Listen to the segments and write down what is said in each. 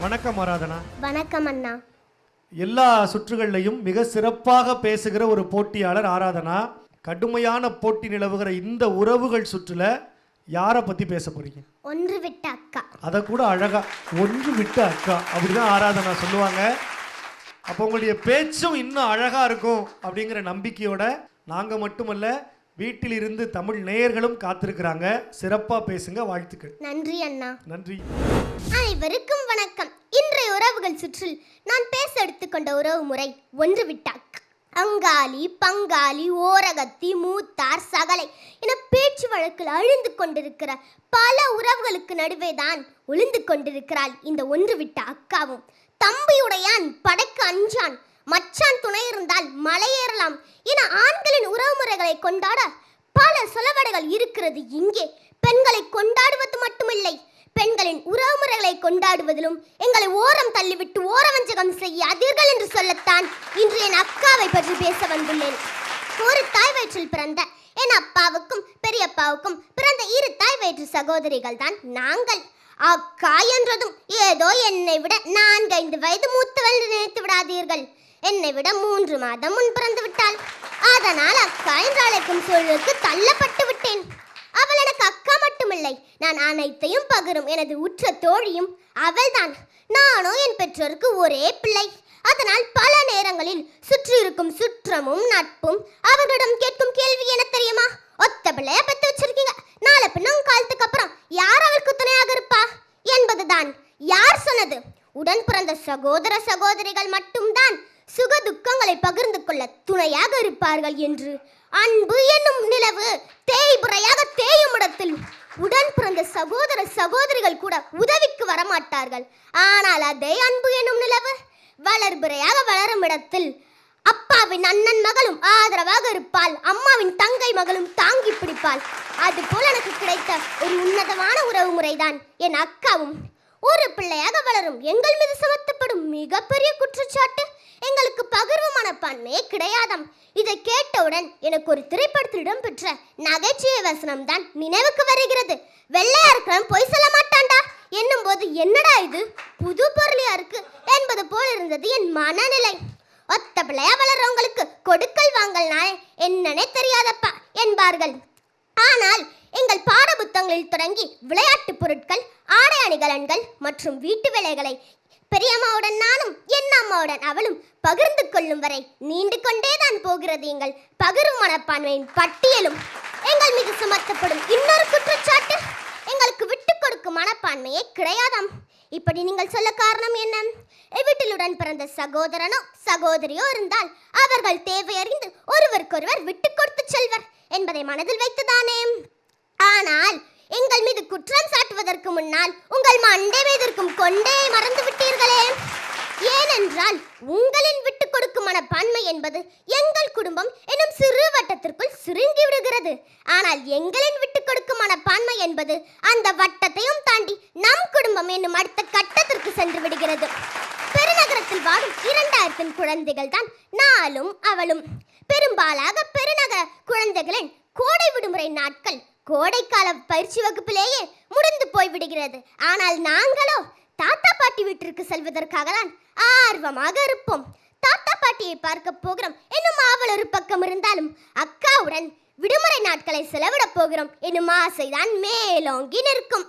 வணக்கம் ஆராதனா. வணக்கம் அண்ணா. எல்லா சுற்றுகள்லையும் மிக சிறப்பாக பேசுகிற ஒரு போட்டியாளர் ஆராதனா. கடுமையான போட்டி நிலவுகிற இந்த உறவுகள் சுற்றுல யாரை பத்தி பேச போறீங்க? ஒன்று விட்ட அக்கா. அதை கூட அழகா ஒன்று விட்டு அக்கா அப்படிதான் ஆராதனா சொல்லுவாங்க. அப்போ உங்களுடைய பேச்சும் இன்னும் அழகா இருக்கும் அப்படிங்கிற நம்பிக்கையோட நாங்க மட்டுமல்ல வீட்டில் இருந்து தமிழ் நேயர்களும் காத்திருக்கிறாங்க. சிறப்பா பேசுங்க வாழ்த்துக்கள். நன்றி அண்ணா. நன்றி. அனைவருக்கும் வணக்கம். இன்றைய உறவுகள் சுற்றில் நான் பேச எடுத்துக்கொண்ட உறவு முறை ஒன்று விட்ட அக்கா அங்காளி பங்காளி ஓரகத்தி மூத்தார் சகலை என பேச்சு வழக்கில் அழிந்து கொண்டிருக்கிற பல உறவுகளுக்கு நடுவே தான் ஒளிந்து கொண்டிருக்கிறாள் இந்த ஒன்று விட்ட அக்காவும் தம்பியுடையான் படைக்கு அஞ்சான் மச்சான் துணை இருந்தால் மலையேறலாம் என ஆண்களின் உறவுமுறைகளை கொண்டாட பல சொலவடைகள் இருக்கிறது இங்கே. பெண்களை கொண்டாடுவது மட்டுமில்லை. பெண்களின் உறவுமுறைகளை கொண்டாடுவதிலும் எங்களை ஓரம் தள்ளிவிட்டு ஓரவஞ்சகம் செய்யாதீர்கள் என்று சொல்லத்தான் இன்று என் அக்காவை பற்றி பேச வந்துள்ளேன். ஒரு தாய் வயிற்றில் பிறந்த என் அப்பாவுக்கும் பெரியப்பாவுக்கும் பிறந்த இரு தாய் வயிற்று சகோதரிகள் தான் நாங்கள். அக்கா என்றதும் ஏதோ என்னை விட நான்கைந்து வயது மூத்தவள் நினைத்து விடாதீர்கள். என்னை விட மூன்று மாதம் முன் பிறந்து விட்டாள். அதனால் அக்கா என்று அழைக்கும் சூழலுக்கு தள்ளப்பட்டு விட்டேன். அவள் எனக்கு அக்கா மட்டுமில்லை நான் அனைத்தையும் பகிரும் எனது உற்ற தோழியும் அவள்தான். நானும் என் பெற்றோருக்கு ஒரே பிள்ளை. அதனால் பல நேரங்களில் சுற்றி இருக்கும் சுற்றமும் நட்பும் அவர்களிடம் கேட்கும் கேள்வி என தெரியுமா? ஒத்த பிள்ளைய பெத்து வச்சிருக்கீங்க. நாளை பின்ன காலத்துக்கு அப்புறம் யார் அவளுக்கு துணையாக இருப்பா? என்பதுதான் யார் சொன்னது? உடன் பிறந்த சகோதர சகோதரிகள் மட்டும்தான் சுக துக்கங்களை பகிர்ந்து கொள்ள துணையாக இருப்பார்கள் என்று. அன்பு என்னும் நிலவு தேய்புறையாக தேயும் இடத்தில். உடன் பிறந்த சகோதர சகோதரிகள் கூட உதவிக்கு வரமாட்டார்கள். ஆனால் அதே அன்பு என்னும் நிலவு வளர்பிறையாக வளரும் இடத்தில். அப்பாவின் அண்ணன் மகளும் ஆதரவாக இருப்பாள். அம்மாவின் தங்கை மகளும் தாங்கி பிடிப்பாள். அதுபோல் எனக்கு கிடைத்த ஒரு உன்னதமான உறவு முறைதான் என் அக்காவும். ஒரு பிள்ளையாக வளரும் எங்கள் மீது சுமத்தப்படும் மிகப்பெரிய குற்றச்சாட்டு எங்களுக்கு பகிர்வு மனப்பான்மையே கிடையாதாம். இதை கேட்டவுடன் எனக்கு ஒரு திரைப்படத்தில் இடம்பெற்ற நகைச்சுவை வசனம் தான் நினைவுக்கு வருகிறது. வெள்ளையா இருக்கிறவன் பொய் சொல்ல மாட்டான்டா. என்னும் போது என்னடா இது? புது பொருளியா இருக்கு என்பது போல் இருந்தது என் மனநிலை. ஒத்த பிள்ளையா வளர்றவங்களுக்கு கொடுக்கல் வாங்கல்னா என்னன்னே தெரியாதப்பா என்பார்கள். ஆனால் எங்கள் பாடப்புத்தகங்களில் தொடங்கி விளையாட்டு பொருட்கள் ஆடை அணிகலன்கள் மற்றும் வீட்டு வேலைகளை பெரியம்மாவுடன் நானும் என் அம்மாவுடன் அவளும் பகிர்ந்து கொள்ளும் வரை நீண்டு கொண்டேதான் போகிறது எங்கள் பகிரும் மனப்பான்மையின் பட்டியலும். எங்கள் மீது சுமத்தப்படும் இன்னொரு குற்றச்சாட்டு எங்களுக்கு விட்டு கொடுக்கும் மனப்பான்மையே கிடையாதாம். இப்படி நீங்கள் சொல்ல காரணம் என்ன? வீட்டிலுடன் பிறந்த சகோதரனோ சகோதரியோ இருந்தால் அவர்கள் தேவையறிந்து ஒருவருக்கொருவர் விட்டு கொடுத்து செல்வர் என்பதை மனதில் வைத்துதானே? ஆனால் எங்கள் மீது குற்றம் சாட்டுவதற்கு முன்னால் உங்கள் மண்டை மீது இருக்கும் கொண்டையை மறந்து விட்டீர்களே. ஏனென்றால் உங்களின் விட்டு கொடுக்கும் மனப்பான்மை என்பது எங்கள் குடும்பம் எனும் சிறு வட்டத்திற்குள் சுருங்கி விடுகிறது. ஆனால் எங்களின் விட்டு கொடுக்கும் மனப்பான்மை என்பது அந்த வட்டத்தையும் தாண்டி நம் குடும்பம் என்னும் அடுத்த கட்டத்திற்கு சென்று விடுகிறது. பெருநகரத்தில் வாழும் இரண்டாயிரத்தின் குழந்தைகள் தான் நாளும் அவளும். பெரும்பாலாக பெருநகர குழந்தைகளின் கோடை விடுமுறை நாட்கள் கோடைக்கால பயிற்சி வகுப்பிலேயே முடிந்து போய் விடுகிறது ஆனால் நாங்களோ தாத்தா பாட்டி வீட்டிற்கு செல்வதற்காக தான் ஆர்வமாக இருப்போம். தாத்தா பாட்டியை பார்க்க போகிறோம். என்னும் ஆவல் ஒரு பக்கம் இருந்தாலும் அக்காவுடன் விடுமுறை நாட்களை செலவிட போகிறோம் என்னும் ஆசைதான் மேலோங்கி நிற்கும்.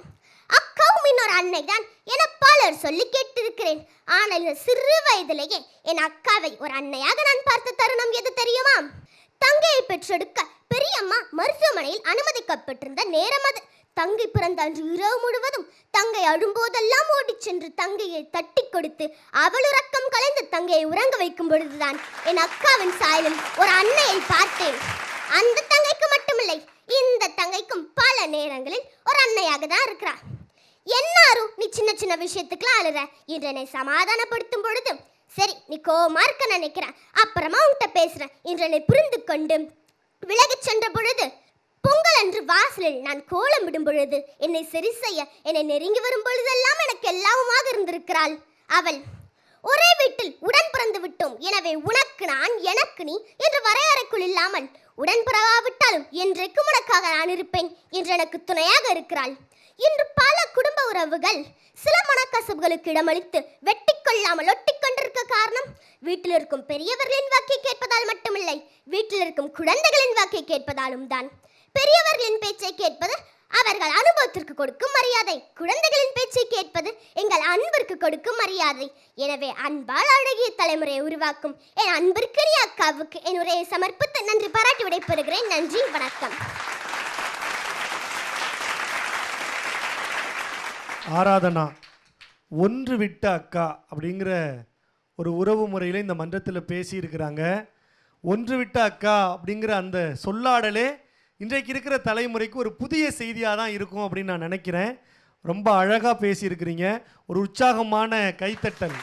அக்காவும் இன்னொரு அன்னை தான் என பலர் சொல்லி கேட்டிருக்கிறேன். ஆனால் இந்த சிறு வயதிலேயே என் அக்காவை ஒரு அன்னையாக நான் பார்த்த தருணம் எது தெரியுமா? தங்கையை பெற்றெடுக்க பெரியம்மா மருத்துவமனையில் அனுமதிக்கப்பட்டிருந்த நேரம் அது. தங்கை பிறந்த அன்று இரவு முழுவதும் தங்கை அழும்போதெல்லாம் ஓடிச் சென்று தங்கையை தட்டி கொடுத்து அவளுறக்கம் கலைந்து தங்கையை உறங்க வைக்கும் பொழுதுதான் என் அக்காவின் சாயலில் ஒரு அன்னையை பார்த்தேன். அந்த தங்கைக்கு மட்டுமில்லை இந்த தங்கைக்கும் பல நேரங்களில் ஒரு அன்னையாக தான் இருக்கிறார். என்னாரும் நீ சின்ன சின்ன விஷயத்துக்குலாம் அழுற? என்று என்னை சமாதானப்படுத்தும் பொழுது? சரி நீ கோமா இருக்க நினைக்கிறேன். அப்புறமா உன்கிட்ட பேசுறேன். என்று என்னை புரிந்து கொண்டு விலகிச் சென்ற பொழுது பொங்கல் அன்று வாசலில் நான் கோலம் விடும் பொழுது என்னை சரி செய்ய என்னை நெருங்கி வரும் பொழுதெல்லாம் எனக்கு எல்லாவுமாக இருந்திருக்கிறாள். அவள் ஒரே வீட்டில் உடன் பிறந்து விட்டோம். எனவே உனக்கு நான் எனக்கு நீ என்று வரையறைக்குள் இல்லாமல் உடன் பிறவாவிட்டாலும் என்றைக்கும் உனக்காக நான் இருப்பேன் என்று எனக்கு துணையாக இருக்கிறாள். இன்று பல குடும்ப உறவுகள் சில மனக்கசப்புகளுக்கு இடமளித்து வெட்டி கொள்ளாமல் ஒட்டி கொண்டிருக்க காரணம் வீட்டில் இருக்கும் பெரியவர்களின் வாக்கை கேட்பதால் மட்டுமில்லை வீட்டில் இருக்கும் குழந்தைகளின் வாக்கை கேட்பதாலும் தான். பெரியவர்களின் பேச்சை கேட்பது அவர்கள் அனுபவத்திற்கு கொடுக்கும் மரியாதை குழந்தைகளின் பேச்சை கேட்பது எங்கள் அன்பிற்கு கொடுக்கும் மரியாதை. எனவே அன்பால் அழகிய தலைமுறையை உருவாக்கும் என் அன்பிற்குரிய அக்காவுக்கு என் உரையை சமர்ப்பித்து நன்றி பாராட்டி விடைபெறுகிறேன். நன்றி வணக்கம். ஆராதனா ஒன்று விட்ட அக்கா அப்படிங்கிற ஒரு உறவு முறையில் இந்த மன்றத்தில் பேசியிருக்கிறாங்க. ஒன்று விட்ட அக்கா அப்படிங்கிற அந்த சொல்லாடலே இன்றைக்கு இருக்கிற தலைமுறைக்கு ஒரு புதிய செய்தியாக தான் இருக்கும் அப்படின்னு நான் நினைக்கிறேன். ரொம்ப அழகாக பேசியிருக்கிறீங்க. ஒரு உற்சாகமான கைத்தட்டல்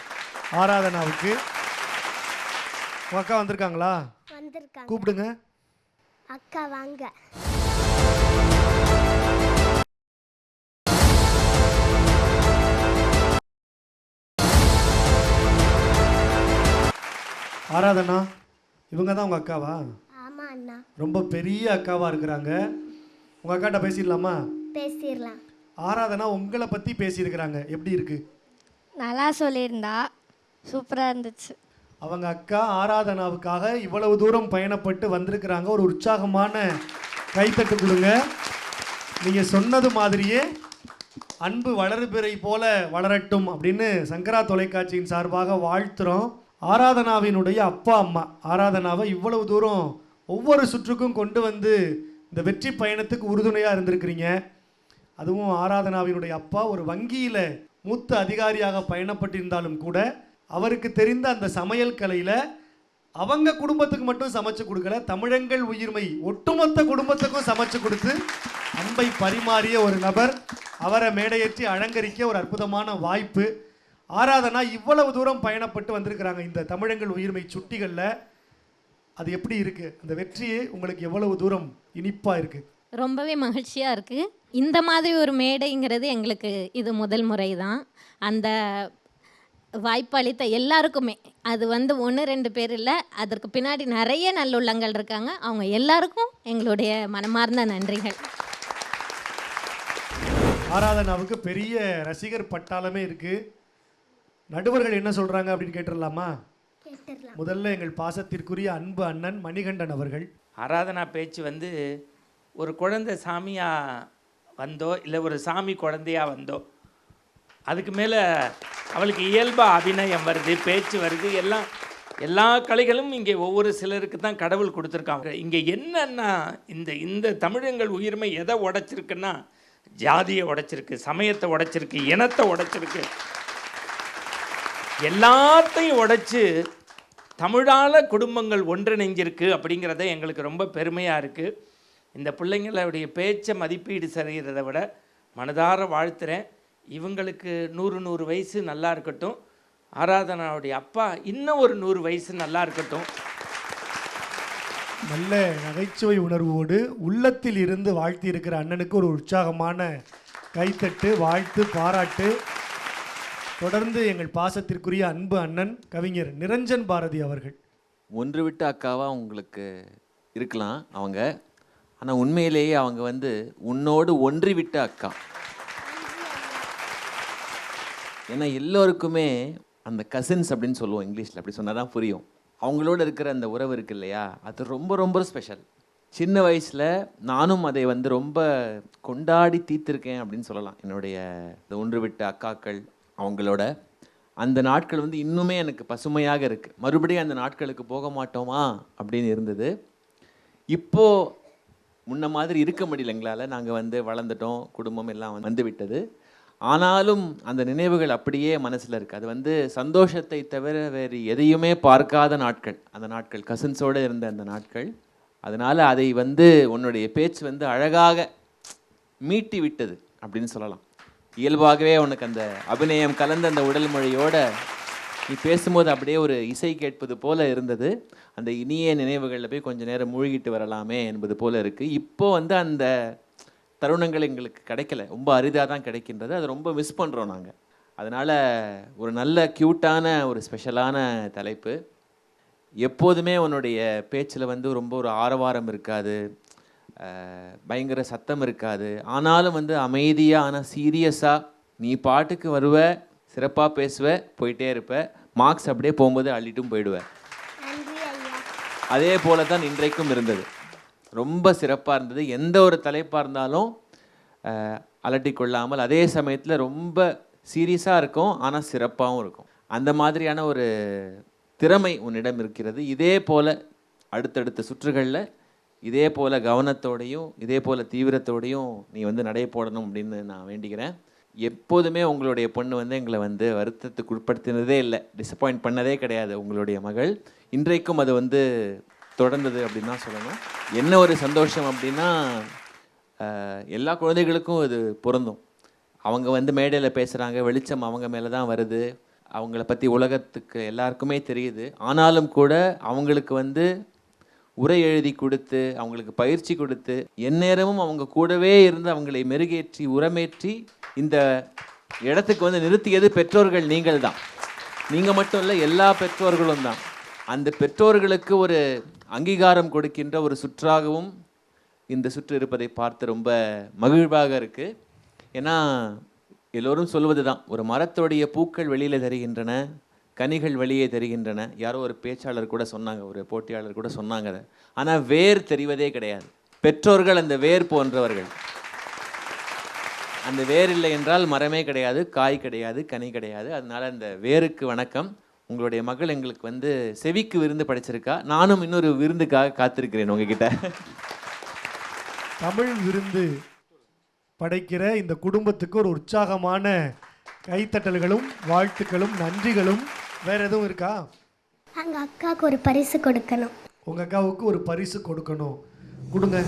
ஆராதனாவுக்கு. அக்கா வந்திருக்காங்களா? வந்திருக்காங்க. கூப்பிடுங்க. அக்கா வாங்க. ஆராதனா இவங்க தான் உங்கள் அக்காவா? ஆமா அண்ணா. ரொம்ப பெரிய அக்காவாக இருக்கிறாங்க. உங்கள் அக்காட்ட பேசிடலாமா? பேசிடலாம். ஆராதனா உங்களை பற்றி பேசியிருக்கிறாங்க. எப்படி இருக்கு? நல்லா சொல்லியிருந்தா. சூப்பராக இருந்துச்சு. அவங்க அக்கா ஆராதனாவுக்காக இவ்வளவு தூரம் பயணப்பட்டு வந்திருக்கிறாங்க. ஒரு உற்சாகமான கைத்தட்டு கொடுங்க. நீங்கள் சொன்னது மாதிரியே அன்பு வளர்பிறை போல வளரட்டும் அப்படின்னு சங்கரா தொலைக்காட்சியின் சார்பாக வாழ்த்துறோம். ஆராதனாவினுடைய அப்பா அம்மா. ஆராதனாவை இவ்வளவு தூரம் ஒவ்வொரு சுற்றுக்கும் கொண்டு வந்து இந்த வெற்றி பயணத்துக்கு உறுதுணையாக இருந்திருக்கிறீங்க. அதுவும் ஆராதனாவினுடைய அப்பா ஒரு வங்கியில் மூத்த அதிகாரியாக பயணப்பட்டிருந்தாலும் கூட அவருக்கு தெரிந்த அந்த சமையல் கலையில் அவங்க குடும்பத்துக்கு மட்டும் சமைச்சு கொடுக்கல தமிழங்கள் உயிர்மை ஒட்டுமொத்த குடும்பத்துக்கும் சமைச்சு கொடுத்து அன்பை பரிமாறிய ஒரு நபர். அவரை மேடையேற்றி அலங்கரிக்க ஒரு அற்புதமான வாய்ப்பு. ஆராதனா இவ்வளவு தூரம் பயணப்பட்டு வந்திருக்கிறாங்க இந்த தமிழங்கள் உயிர்மை சுட்டிகளில். அது எப்படி இருக்கு? அந்த வெற்றியே உங்களுக்கு எவ்வளவு தூரம் இனிப்பா இருக்கு? ரொம்பவே மகிழ்ச்சியாக இருக்குது இந்த மாதிரி ஒரு மேடைங்கிறது எங்களுக்கு இது முதல் முறை தான் அந்த வாய்ப்பளித்த எல்லாருக்குமே. அது வந்து ஒன்று ரெண்டு பேர் இல்லை. அதற்கு பின்னாடி நிறைய நல்லுள்ளங்கள் இருக்காங்க. அவங்க எல்லாருக்கும் எங்களுடைய மனமார்ந்த நன்றிகள். ஆராதனாவுக்கு பெரிய ரசிகர் பட்டாளமே இருக்கு. நடுவர்கள் என்ன சொல்றாங்க அப்படின்னு கேட்டுடலாமா? முதல்ல எங்கள் பாசத்திற்குரிய அன்பு அண்ணன் மணிகண்டன் அவர்கள். ஆராதனா பேச்சு வந்து ஒரு குழந்தை சாமியா வந்தோ இல்லை ஒரு சாமி குழந்தையா வந்தோ அதுக்கு மேலே அவளுக்கு இயல்பாக அபிநயம் வருது பேச்சு வருது எல்லாம் எல்லா கலைகளும் இங்கே ஒவ்வொரு சிலருக்கு தான் கடவுள் கொடுத்துருக்காங்க. இங்கே என்னன்னா இந்த இந்த தமிழங்கள் உயிர்மை எதை உடைச்சிருக்குன்னா ஜாதியை உடைச்சிருக்கு சமயத்தை உடைச்சிருக்கு இனத்தை உடைச்சிருக்கு எல்லாத்தையும் உடைச்சு தமிழால் குடும்பங்கள் ஒன்றிணைஞ்சிருக்கு அப்படிங்கிறத எங்களுக்கு ரொம்ப பெருமையாக இருக்குது இந்த பிள்ளைங்களுடைய பேச்சை மதிப்பீடு செய்கிறத விட மனதார வாழ்த்துறேன். இவங்களுக்கு நூறு நூறு வயசு நல்லா இருக்கட்டும். ஆராதனாவுடைய அப்பா இன்னும் ஒரு நூறு வயசு நல்லா இருக்கட்டும். நல்ல நகைச்சுவை உணர்வோடு உள்ளத்தில் இருந்து வாழ்த்தி இருக்கிற அண்ணனுக்கு ஒரு உற்சாகமான கைத்தட்டு வாழ்த்து பாராட்டு. தொடர்ந்து எங்கள் பாசத்திற்குரிய அன்பு அண்ணன் கவிஞர் நிரஞ்சன் பாரதி அவர்கள். ஒன்று விட்டு அக்காவா உங்களுக்கு இருக்கலாம் அவங்க. ஆனால் உண்மையிலேயே அவங்க வந்து உன்னோடு ஒன்றி விட்ட அக்கா. ஏன்னா எல்லோருக்குமே அந்த கசின்ஸ் அப்படின்னு சொல்லுவோம் இங்கிலீஷில். அப்படி சொன்னால் தான் புரியும். அவங்களோட இருக்கிற அந்த உறவு இருக்கு இல்லையா? அது ரொம்ப ரொம்ப ஸ்பெஷல் சின்ன வயசில் நானும் அதை வந்து ரொம்ப கொண்டாடி தீர்த்திருக்கேன் அப்படின்னு சொல்லலாம். என்னுடைய இந்த ஒன்று விட்ட அக்காக்கள் அவங்களோட அந்த நாட்கள் வந்து இன்னுமே எனக்கு பசுமையாக இருக்குது மறுபடியும் அந்த நாட்களுக்கு போக மாட்டோமா? அப்படின்னு இருந்தது. இப்போது முன்ன மாதிரி இருக்க முடியல எங்களால். நாங்கள் வந்து வளர்ந்துட்டோம். குடும்பம் எல்லாம் வந்து விட்டது. ஆனாலும் அந்த நினைவுகள் அப்படியே மனசில் இருக்குது அது வந்து சந்தோஷத்தை தவிர வேறு எதையுமே பார்க்காத நாட்கள். அந்த நாட்கள் கசின்ஸோடு இருந்த அந்த நாட்கள். அதனால் அதை வந்து உன்னுடைய பேச்சு வந்து அழகாக மீட்டி விட்டது அப்படின்னு சொல்லலாம். இயல்பாகவே உனக்கு அந்த அபிநயம் கலந்த அந்த உடல் மொழியோட நீ பேசும்போது அப்படியே ஒரு இசை கேட்பது போல இருந்தது. அந்த இனிய நினைவுகளில் போய் கொஞ்சம் நேரம் மூழ்கிட்டு வரலாமே என்பது போல இருக்குது இப்போ வந்து அந்த தருணங்கள் எங்களுக்கு கிடைக்கல. ரொம்ப அரிதாக தான் கிடைக்கின்றது. அதை ரொம்ப மிஸ் பண்ணுறோம் நாங்கள் அதனால் ஒரு நல்ல க்யூட்டான ஒரு ஸ்பெஷலான தலைப்பு. எப்போதுமே உன்னுடைய பேச்சில் வந்து ரொம்ப ஒரு ஆரவாரம் இருக்காது. பயங்கர சத்தம் இருக்காது. ஆனாலும் வந்து அமைதியாக ஆனால் சீரியஸாக நீ பாட்டுக்கு வருவ சிறப்பாக பேசுவ போயிட்டே இருப்ப. மார்க்ஸ் அப்படியே போகும்போது அள்ளிட்டும் போயிடுவ. நன்றி ஐயா. அதே போல தான் இன்றைக்கும் இருந்தது. ரொம்ப சிறப்பாக இருந்தது. எந்த ஒரு தலைப்பாக இருந்தாலும் அஹ், அலட்டிக் கொள்ளாமல் அதே சமயத்தில் ரொம்ப சீரியஸாக இருக்கும் ஆனால் சிறப்பாகவும் இருக்கும். அந்த மாதிரியான ஒரு திறமை உன்னிடம் இருக்கிறது. இதே போல் அடுத்தடுத்த சுற்றுகளில் இதே போல் கவனத்தோடையும் இதே போல் தீவிரத்தோடையும் நீ வந்து நடை போடணும் அப்படின்னு நான் வேண்டிக்கிறேன். எப்போதுமே உங்களுடைய பொண்ணு வந்து எங்களை வந்து வருத்தத்துக்கு உட்படுத்தினதே இல்லை. டிசப்பாயிண்ட் பண்ணதே கிடையாது உங்களுடைய மகள். இன்றைக்கும் அது வந்து தொடர்ந்தது அப்படின்னு தான் சொல்லணும். என்ன ஒரு சந்தோஷம் அப்படின்னா எல்லா குழந்தைகளுக்கும் இது பொருந்தும். அவங்க வந்து மேடையில் பேசுகிறாங்க வெளிச்சம் அவங்க மேலே தான் வருது. அவங்கள பற்றி உலகத்துக்கு எல்லாருக்குமே தெரியுது. ஆனாலும் கூட அவங்களுக்கு வந்து உரை எழுதி கொடுத்து அவங்களுக்கு பயிற்சி கொடுத்து எந்நேரமும் அவங்க கூடவே இருந்து அவங்களை மெருகேற்றி உரமேற்றி இந்த இடத்துக்கு வந்து நிறுத்தியது பெற்றோர்கள் நீங்கள் தான். நீங்கள் மட்டும் இல்லை எல்லா பெற்றோர்களும் தான். அந்த பெற்றோர்களுக்கு ஒரு அங்கீகாரம் கொடுக்கின்ற ஒரு சுற்றாகவும் இந்த சுற்று இருப்பதை பார்த்து ரொம்ப மகிழ்வாக இருக்குது ஏன்னா எல்லோரும் சொல்வது தான் ஒரு மரத்தோடைய பூக்கள் வெளியில் தருகின்றன கனிகள் வெளியே தெரிகின்றன. யாரோ ஒரு பேச்சாளர் கூட சொன்னாங்க ஒரு போட்டியாளர் கூட சொன்னாங்க அதை. ஆனால் வேர் தெரிவதே கிடையாது. பெற்றோர்கள் அந்த வேர் போன்றவர்கள். அந்த வேர் இல்லை என்றால் மரமே கிடையாது காய் கிடையாது கனி கிடையாது. அதனால் அந்த வேருக்கு வணக்கம். உங்களுடைய மகள் எங்களுக்கு வந்து செவிக்கு விருந்து படைச்சிருக்கா. நானும் இன்னொரு விருந்துக்காக காத்திருக்கிறேன் உங்ககிட்ட. தமிழ் விருந்து படைக்கிற இந்த குடும்பத்துக்கு ஒரு உற்சாகமான கைத்தட்டல்களும் வாழ்த்துக்களும் நன்றிகளும் வேற எதுவும் இருக்கா? அங்க அக்காவுக்கு ஒரு பரிசு கொடுக்கணும். உங்க அக்காவுக்கு ஒரு பரிசு கொடுக்கணும். கொடுங்க.